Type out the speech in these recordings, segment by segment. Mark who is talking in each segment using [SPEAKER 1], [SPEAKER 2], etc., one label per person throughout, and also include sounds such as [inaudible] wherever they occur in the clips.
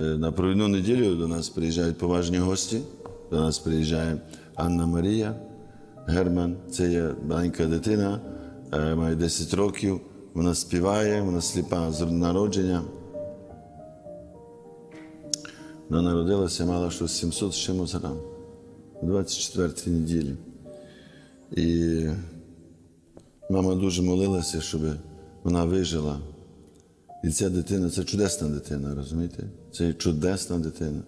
[SPEAKER 1] Е, На провідну неділю до нас приїжджають поважні гості. До нас приїжджає Анна Марія Герман. Це є маленька дитина, е, має 10 років. Вона співає, вона сліпа з народження. Вона народилася, мала щось 700 з чимось грам. 24-й неділі. І мама дуже молилася, щоб вона вижила. І ця дитина це чудесна дитина, розумієте? Це чудесна дитина.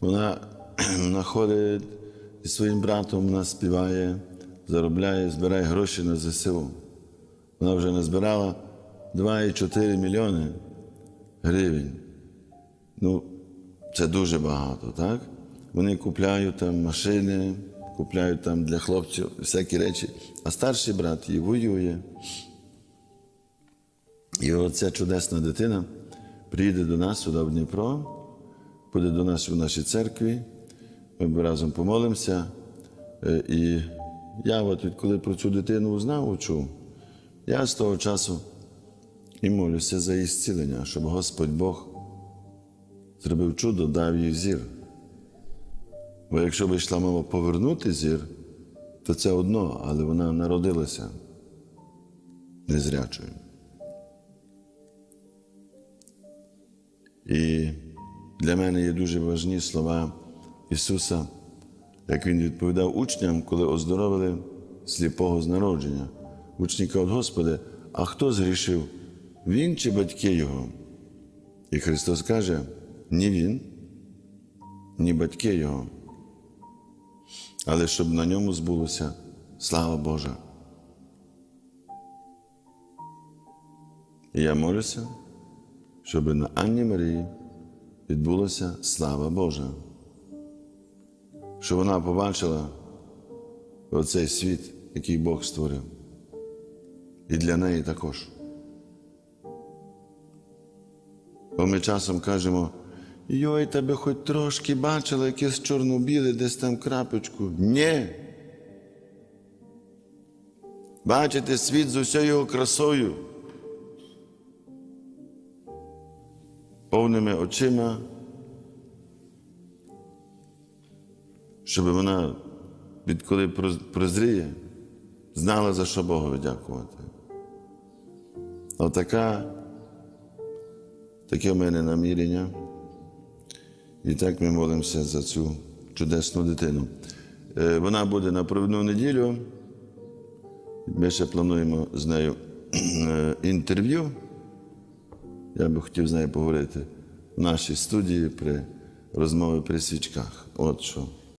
[SPEAKER 1] Вона, [clears throat] вона ходить зі своїм братом, вона співає, заробляє, збирає гроші на ЗСУ. Вона вже назбирала 2,4 мільйони гривень. Ну, це дуже багато, так? Вони купляють там машини, купляють там для хлопців всякі речі. А старший брат її воює. І оця чудесна дитина приїде до нас сюди в Дніпро, буде до нас в нашій церкві, ми разом помолимося. Е, І я от відколи про цю дитину узнав, чув, я з того часу і молюся за її зцілення, щоб Господь Бог зробив чудо, дав їй зір. Бо якщо б йшла мова повернути зір, то це одно, але вона народилася незрячою. І для мене є дуже важні слова Ісуса, як Він відповідав учням, коли оздоровили сліпого з народження. Учні кажуть, Господи, а хто згрішив? Він чи батьки Його? І Христос каже, ні Він, ні батьки Його. Але щоб на ньому збулося слава Божа. І я молюся, щоб на Анні Марії відбулася слава Божа, щоб вона побачила оцей світ, який Бог створив. І для неї також. Бо ми часом кажемо, йой, тебе хоч трошки бачила якесь чорно-біле, десь там крапочку. Ні. Бачите світ з усією красою. Повними очима, щоб вона, відколи прозріє, знала, за що Богові дякувати. Отака, таке в мене намірення. І так ми молимося за цю чудесну дитину. Е, Вона буде на провідну неділю. Ми ще плануємо з нею е, інтерв'ю. Я би хотів з нею поговорити в нашій студії при розмові при свічках. От що.